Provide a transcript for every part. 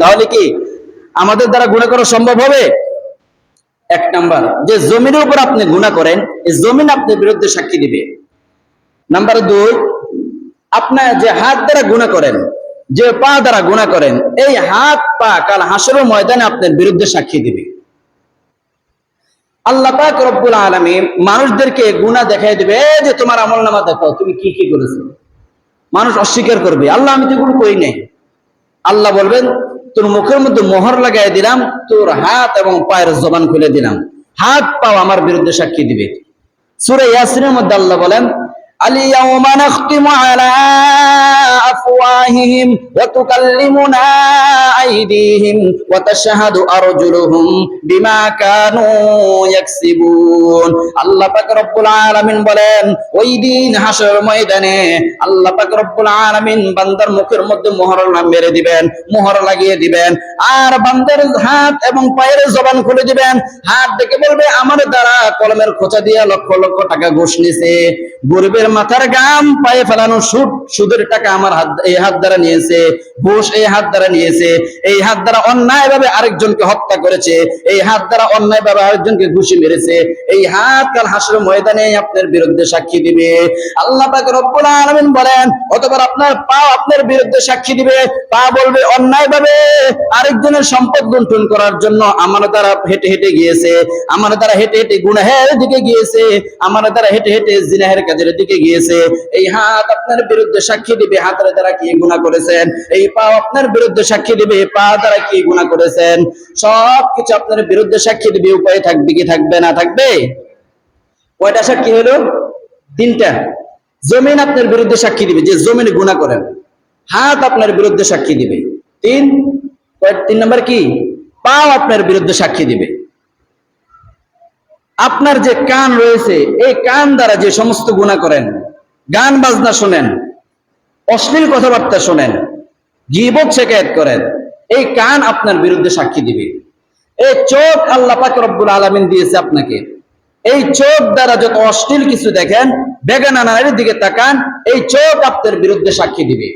তাহলে কি আমাদের দ্বারা গুণা করা সম্ভব হবে? এক নাম্বার, যে জমিনের উপর আপনি গুণা করেন, এই জমিন আপনার বিরুদ্ধে সাক্ষী দিবে। নাম্বার দুই আপনার যে হাত দ্বারা গুণা করেন, যে পা দ্বারা গুণা করেন, এই হাত, পা, কাল হাসরের ময়দানে আপনার বিরুদ্ধে সাক্ষী দিবে। আল্লাহ পাক রব্বুল আলামিন মানুষদেরকে গুনাহ দেখাই দিবে যে তোমার আমল নামা দেখো তুমি কি কি করেছ? মানুষ অস্বীকার করবে, আল্লাহ, আমি তো করি নাই। আল্লাহ বলবেন তোর মুখের মধ্যে মোহর লাগাই দিলাম, তোর হাত এবং পায়ের জবান খুলে দিলাম। হাত পাও আমার বিরুদ্ধে সাক্ষী দিবে। সুরে ইয়াসিনের মধ্যে আল্লাহ বলেন আলিয়া أفواههم وتكلمنا أيديهم وتشهد أرجلهم بما كانوا يكسبون আল্লাহ পাক রব্বুল আলামিন বলেন ওই দিন হাসর ময়দানে আল্লাহ পাক রব্বুল আলামিন বান্দার মুখের মধ্যে মোহর মেরে দিবেন মোহর লাগিয়ে দিবেন আর বান্দার হাত এবং পায়ের জবান খুলে দিবেন হাত দেখে বলবে আমার দ্বারা কলমের খোঁচা দিয়ে লক্ষ লক্ষ টাকা ঘুষ নিছে গরিবের মাথার গাম পায়ে ফেলানো সুদ সুদের টাকা আমার হাত এই হাত দ্বারা নিয়েছে ঘুষ এই হাত দ্বারা নিয়েছে, এই হাত দ্বারা অন্যায় ভাবে আরেকজনকে হত্যা করেছে, এই হাত দ্বারা অন্যায় ভাবে আরেকজনকে ঘুষি মেরেছে, এই হাত কাল হাসর ময়দানে আপনার বিরুদ্ধে সাক্ষী দিবে। আল্লাহ পাক রব্বুল আলামিন বলেন, অতঃপর আপনার পা আপনার বিরুদ্ধে সাক্ষী দিবে, পা বলবে অন্যায় ভাবে আরেকজনের সম্পদ গুণ্ঠন করার জন্য আমার দ্বারা হেঁটে হেঁটে গিয়েছে আমার দ্বারা হেঁটে হেঁটে গুনাহের দিকে গিয়েছে আমার দ্বারা হেঁটে হেঁটে জিনাহের কাজের দিকে গিয়েছে, এই হাত আপনার বিরুদ্ধে সাক্ষী দিবে হাতের দ্বারা কি গুনাহ করেছেন? এই পা আপনার বিরুদ্ধে সাক্ষী দিবে, এই পা দ্বারা কি গুনাহ করেছেন? সব কিছু আপনার বিরুদ্ধে সাক্ষী দিবে, উপায় থাকবে কি থাকবে না থাকবে? কয়টা সাক্ষী হলো? তিনটা। জমিন আপনার বিরুদ্ধে সাক্ষী দিবে, যে জমিনে গুনাহ করেন। হাত আপনার বিরুদ্ধে সাক্ষী দিবে। তিন তিন নম্বর কি? পাও আপনার বিরুদ্ধে সাক্ষী দিবে। আপনার যে কান রয়েছে, এই কান দ্বারা যে সমস্ত গুণা করেন, গান বাজনা শোনেন অশ্লীল কথাবার্তা শোনেন গিবত শেখায়ত করেন, এই কান আপনার বিরুদ্ধে সাক্ষী দিবে। এই চোখ আল্লাহ পাক রব্বুল আলামিন দিয়েছে আপনাকে। এই চোখ দ্বারা যত অশ্লীল কিছু দেখেন, বেগানা নারীর দিকে তাকান, এই চোখ আপনার বিরুদ্ধে সাক্ষী দিবে।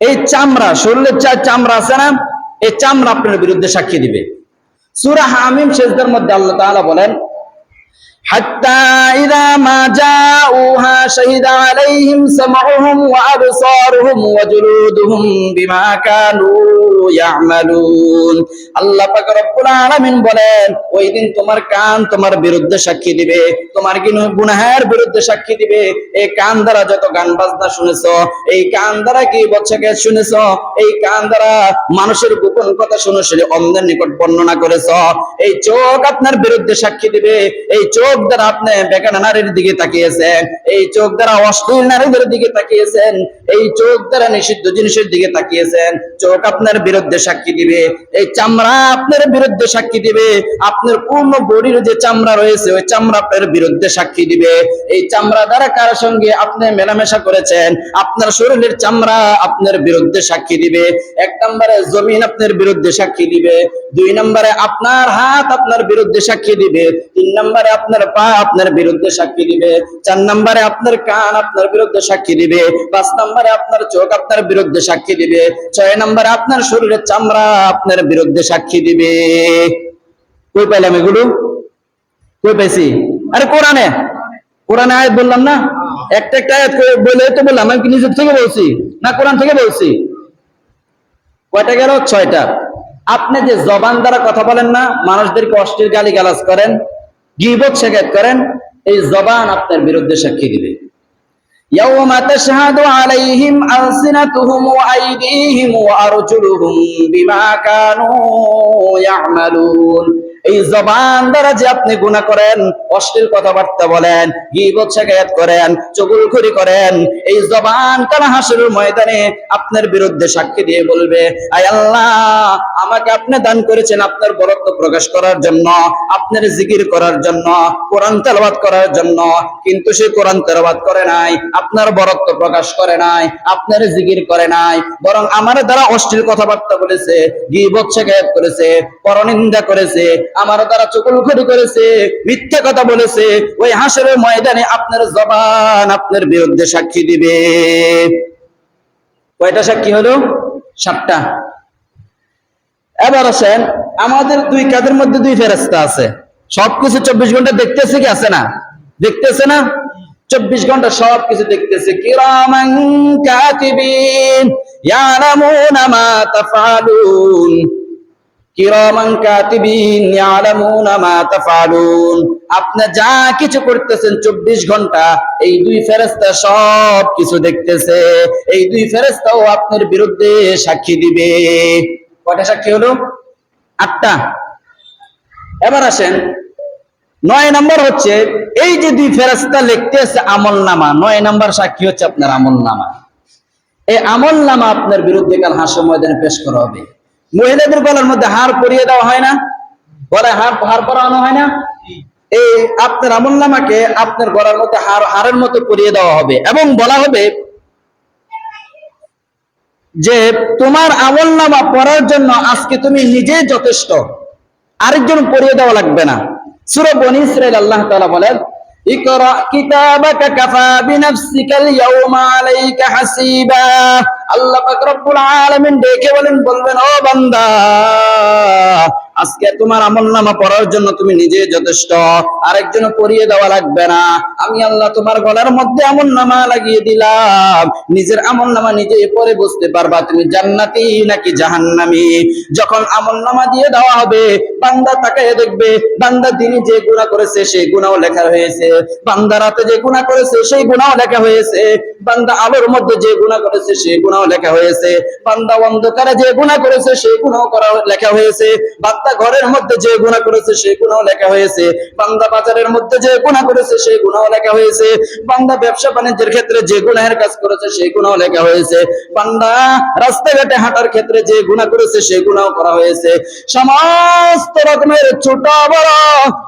এই চামড়া, শরীরের চামড়া আছে না, এই চামড়া আপনার বিরুদ্ধে সাক্ষী দিবে। সূরা হামিম শেষদের মধ্যে আল্লাহ তাআলা বলেন حتى إذا ما جاءوها شهد عليهم سمعهم وأبصارهم وجلودهم بما كانوا يعملون আল্লাহ পাক রব্বুল আলামিন বলেন ওই দিন তোমার কান তোমার বিরুদ্ধে সাক্ষী দিবে তোমার গুন- গুনাহের বিরুদ্ধে সাক্ষী দিবে এই কান দ্বারা যত গান বাজনা শুনেছো এই কান দ্বারা কি বচ্চাকে শুনেছো এই কান দ্বারা মানুষের গোপন কথা শুনে শুনে অন্যের নিকট বর্ণনা করেছো এই চোখ আপনার বিরুদ্ধে সাক্ষী দিবে এই চোখ দ্বারা আপনি বেকানা নারীর দিকে তাকিয়েছেন, এই চোখ দ্বারা অশ্লীল নারীদের দিকে তাকিয়েছেন, এই চোখ দ্বারা নিষিদ্ধ জিনিসের দিকে তাকিয়েছেন, চোখ আপনার বিরুদ্ধে সাক্ষী দিবে, এই চামড়া আপনার বিরুদ্ধে সাক্ষী দিবে, আপনার পূর্ণ বডির যে চামড়া রয়েছে, ওই চামড়া আপনার বিরুদ্ধে সাক্ষী দিবে, এই চামড়া দ্বারা কার সঙ্গে আপনি মেলামেশা করেছেন, আপনার শরীরের চামড়া আপনার বিরুদ্ধে সাক্ষী দিবে, এক নম্বরে জমিন আপনার বিরুদ্ধে সাক্ষী দিবে, দুই নম্বরে আপনার হাত আপনার বিরুদ্ধে সাক্ষী দিবে, তিন নম্বরে আপনার পা আপনার বিরুদ্ধে সাক্ষী দিবে, চার নম্বরে আপনার কান আপনার বিরুদ্ধে সাক্ষী দিবে, পাঁচ নম্বরে আপনার চোখ আপনার বিরুদ্ধে সাক্ষী দিবে, ছয় নম্বরে আপনার শরীরের চামড়া আপনার বিরুদ্ধে সাক্ষী দিবে। কই পাইলাম এগুলো? কই পাইছি? আরে কোরআনে কোরআনে আয়াত বললাম না? একটা একটা আয়াত বলে তো বললাম, আমি কি নিজের থেকে বলছি? না কোরআন থেকে বলছি? কয়টা গেল? ছয়টা। আপনি যে জবান দ্বারা কথা বলেন না, মানুষদেরকে অশ্লীল গালি গালাজ করেন গিবত শেখাত করেন এই জবান আপনার বিরুদ্ধে সাক্ষী দিবে يوم تشهد عليهم ألسنتهم وأيديهم وأرجلهم بما كانوا يعملون এই জবান দ্বারা যে আপনি গুনাহ করেন, অশ্লীল কথাবার্তা বলেন, গীবত শেখায়াত করেন চগুলখুরি করেন, এই জবান কাল হাসরের ময়দানে আপনার বিরুদ্ধে সাক্ষী দিয়ে বলবে, আয় আল্লাহ, আমাকে আপনি দান করেছেন আপনার বরত্ব প্রকাশ করার জন্য, আপনার জিকির করার জন্য, কোরআন তেলাওয়াত করার জন্য, কিন্তু সে কোরআন তেলাওয়াত করে নাই, আপনার বরত্ব প্রকাশ করে নাই, আপনার জিকির করে নাই, বরং আমার দ্বারা অশ্লীল কথাবার্তা বলেছে, গিবত শেখায়াত করেছে, পরনিন্দা করেছে আমার দ্বারা চকুলখড়ি করেছে, মিথ্যে কথা বলেছে। ওই হাসরের ময়দানে আপনার জবান আপনার বিরুদ্ধে সাক্ষী দিবে। কয়টা সাক্ষী হলো? সাতটা। এবার আসেন, আমাদের দুই কাদের মধ্যে দুই ফেরেস্তা আছে। সবকিছু চব্বিশ ঘণ্টা দেখতেছে কি আছে না? দেখতেছে না? চব্বিশ ঘণ্টা সবকিছু দেখতেছে। কিরামান কাতিবিন, ইয়ালামুনা মা তাফআলুন। কিরামান কাতিবিন আপনি যা কিছু করতেছেন চব্বিশ ঘণ্টা, এই দুই ফেরেস্তা সব কিছু দেখতেছে। এই দুই ফেরেস্তাও আপনার বিরুদ্ধে সাক্ষী দিবে। কয়টা সাক্ষী হলো? আটটা। এবার আসেন, নয় নম্বর হচ্ছে, এই যে দুই ফেরেস্তা লিখতেছে আমল নামা নয় নম্বর সাক্ষী হচ্ছে আপনার আমল নামা এই আমল নামা আপনার বিরুদ্ধে কাল হাসর ময়দানে পেশ করা হবে। মহিলাদের গলার মধ্যে হার পরিয়ে দেওয়া হয় না? গলায় হার হার পরানো হয় না? এই আপনার আমল নামাকে আপনার গলার মধ্যে হার হারের মতো পরিয়ে দেওয়া হবে। এবং বলা হবে যে তোমার আমল নামা পড়ার জন্য আজকে তুমি নিজে যথেষ্ট। আরেকজন পড়িয়ে দেওয়া লাগবে না। সুরা বনি ইসরাইল আল্লাহ তাআলা বলেন ইকরা কিতাবাকা কাফা বিনাফসিকাল ইয়াউমা আলাইকা হাসিবা। আল্লাহ পাক রব্বুল আলামিন ডেকে বলেন, বলবেন, ও বান্দা আজকে তোমার আমলনামা পড়ার জন্য তুমি নিজে যথেষ্ট। আরেকজন পড়িয়ে দেওয়া লাগবে না। আমি আল্লাহ তোমার গলার মধ্যে আমলনামা লাগিয়ে দিলাম। নিজের আমলনামা নিজে পড়ে বুঝতে পারবা তুমি জান্নাতি নাকি জাহান্নামী। যখন আমলনামা দিয়ে দেওয়া হবে, বান্দা তাকায় দেখবে, বান্দা দিনে যে গুনাহ করেছে সেই গুনাহও লেখা হয়েছে বান্দা রাতে যে গুনাহ করেছে সেই গুনাহও লেখা হয়েছে। বান্দা আলোর মধ্যে যে গুনাহ করেছে সেই গুনাহও লেখা হয়েছে। বান্দা অন্ধকারে যে গুনাহ করেছে সেই গুনাহ করা লেখা হয়েছে। বান্দা ঘরের মধ্যে যে গুনাহ করেছে সেই গুনাহও লেখা হয়েছে। বান্দা বাজারের মধ্যে যে গুনাহ করেছে সেই গুনাহও লেখা হয়েছে। বান্দা ব্যবসা বাণিজ্যের ক্ষেত্রে যে গুনাহের কাজ করেছে সেই গুনাহও লেখা হয়েছে। বান্দা রাস্তাঘাটে হাঁটার ক্ষেত্রে যে গুনাহ করেছে সেই গুনাহও করা হয়েছে। সমস্ত রকমের ছোট বড়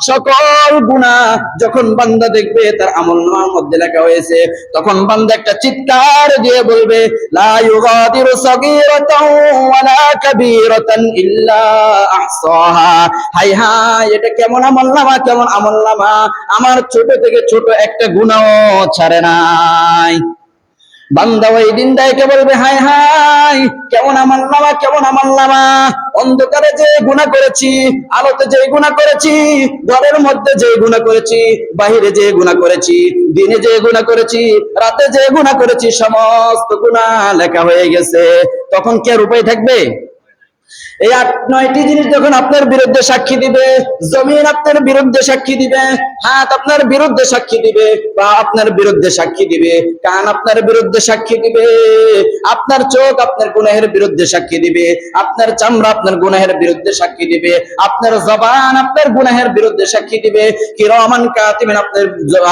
সকল গুনাহ যখন বান্দা দেখবে, তার আমলনামার মধ্যে লেখা হয়েছে। তখন বান্দা একটা চিৎকার দিয়ে বলবে, লা ইউগাদিরু সাগীরাতাও ওয়ালা কাবীরাতান ইল্লা হাই হাই, এটা কেমন আমলনামা কেমন আমলনামা আমার ছোট থেকে ছোট একটা গুনাহও ছাড়ে নাই। বান্দা ওই দিন দায়কে বলবে, হাই হাই, কেমন আমার নামা, কেমন আমার নামা? অন্ধকারে যে গুণা করেছি, আলোতে যে গুণা করেছি, ঘরের মধ্যে যে গুণা করেছি, বাহিরে যে গুণা করেছি, দিনে যে গুণা করেছি, রাতে যে গুণা করেছি, সমস্ত গুণা লেখা হয়ে গেছে। তখন কে আর উপায় থাকবে? এই আট নয়টি জিনিস যখন আপনার বিরুদ্ধে সাক্ষী দিবে, জমিন আপনার বিরুদ্ধে সাক্ষী দিবে, হাত আপনার বিরুদ্ধে সাক্ষী দিবে বা আপনার বিরুদ্ধে সাক্ষী দিবে, কান আপনার বিরুদ্ধে সাক্ষী দিবে, আপনার চোখ আপনার গুনাহের বিরুদ্ধে সাক্ষী দিবে, আপনার চামড়া আপনার গুনাহের বিরুদ্ধে সাক্ষী দিবে, আপনার জবান আপনার গুনাহের বিরুদ্ধে সাক্ষী দিবে কি রহমান কাতিবেন আপনার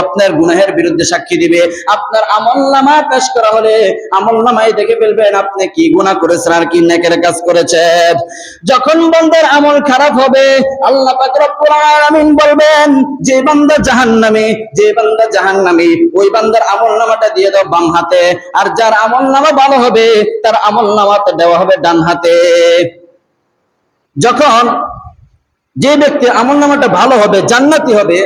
আপনার গুনাহের বিরুদ্ধে সাক্ষী দিবে, আপনার আমলনামা পেশ করা হলে আমলনামায় দেখে ফেলবেন আপনি কি গুনাহ করেছেন আর কি নেকের কাজ করেছেন। যখন বান্দার আমল খারাপ হবে, আল্লাহ পাক বলবেন, যে বান্দা যে বান্দা ওই বান্দার দিয়ে দাও বাম হাতে। আর যার ভালো হবে, তার দেওয়া হবে ডান হাতে। যখন যে আমলনামাটা ভালো হবে, জান্নাতি হবে,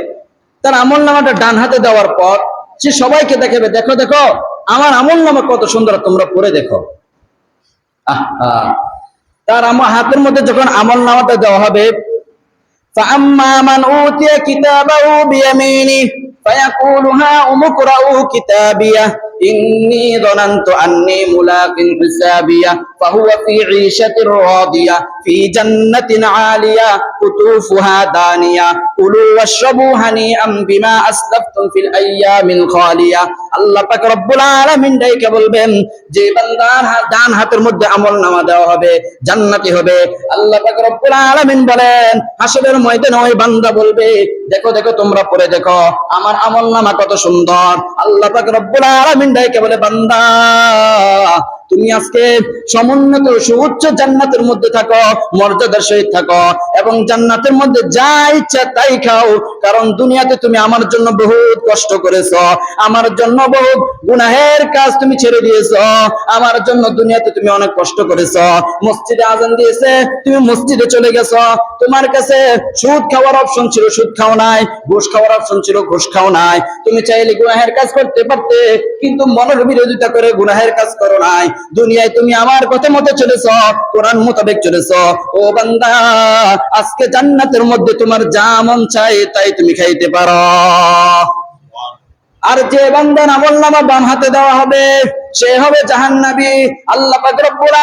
তার আমলনামাটা ডান হাতে দেওয়ার পর, সে সবাইকে দেখাবে, দেখো দেখো, আমার আমলনামা কত সুন্দর, তোমরা পড়ে দেখো। আহা। তার আমার হাতের মধ্যে যখন আমল নামাটা দেওয়া হবে فأما من أوتي كتابه بيمينه فيقول هاؤم اقرءوا كتابيه ইন্নি দনান্ত আন্নি মুলাকিন হিসাবিয়া, ফাহুয়া ফি ঈশাতির রাদিয়া, ফি জান্নাতিন আলিয়া, কুতুফুহা দানিয়া। কুলু ওয়াশরাবু হানিআম বিমা আসলাফতুম ফিল আইয়ামিল খালিয়া। আল্লাহ পাক রব্বুল আলামিন ডাইকে বলবেন, যে বান্দার ডান হাতের মধ্যে আমলনামা দেওয়া হবে, জান্নাতি হবে। আল্লাহ পাক রব্বুল আলামিন বলেন, হাসরের ময়দানে ওই বান্দা বলবে, দেখো দেখো, তোমরা পড়ে দেখো, আমার আমলনামা কত সুন্দর। আল্লাহ পাক রব্বুল আলামিন ডাইকে বলে বান্দা। তুমি আজকে সমুন্নত সুউচ্চ জান্নাতের মধ্যে থাকো, মর্যাদার সহিত থাকো এবং জান্নাতের মধ্যে যা ইচ্ছা তাই খাও। কারণ দুনিয়াতে তুমি আমার জন্য বহুত কষ্ট করেছ, আমার জন্য বহুত গুনাহের কাজ তুমি ছেড়ে দিয়েছ, আমার জন্য দুনিয়াতে তুমি অনেক কষ্ট করেছ। মসজিদে আজান দিয়েছে, তুমি মসজিদে চলে গেছো, তোমার কাছে সুদ খাওয়ার অপশন ছিল, সুদ খাও নাই, ঘুষ খাওয়ার অপশন ছিল, ঘুষ খাও নাই। তুমি চাইলে গুনাহের কাজ করতে পারতে, কিন্তু মনের বিরোধিতা করে গুনাহের কাজ করো নাই। দুনিয়ায় তুমি আমার কথা মতো চলেছ, কোরআন মোতাবেক চলেছ। ও বান্দা, আজকে জান্নাতের মধ্যে তোমার যা মন চাই তাই তুমি খাইতে পারো। আর যে বান্দা আমল নামা বাম হাতে দেওয়া হবে, সে হবে জাহান্নাবি। আল্লাহ পাক রব্বুল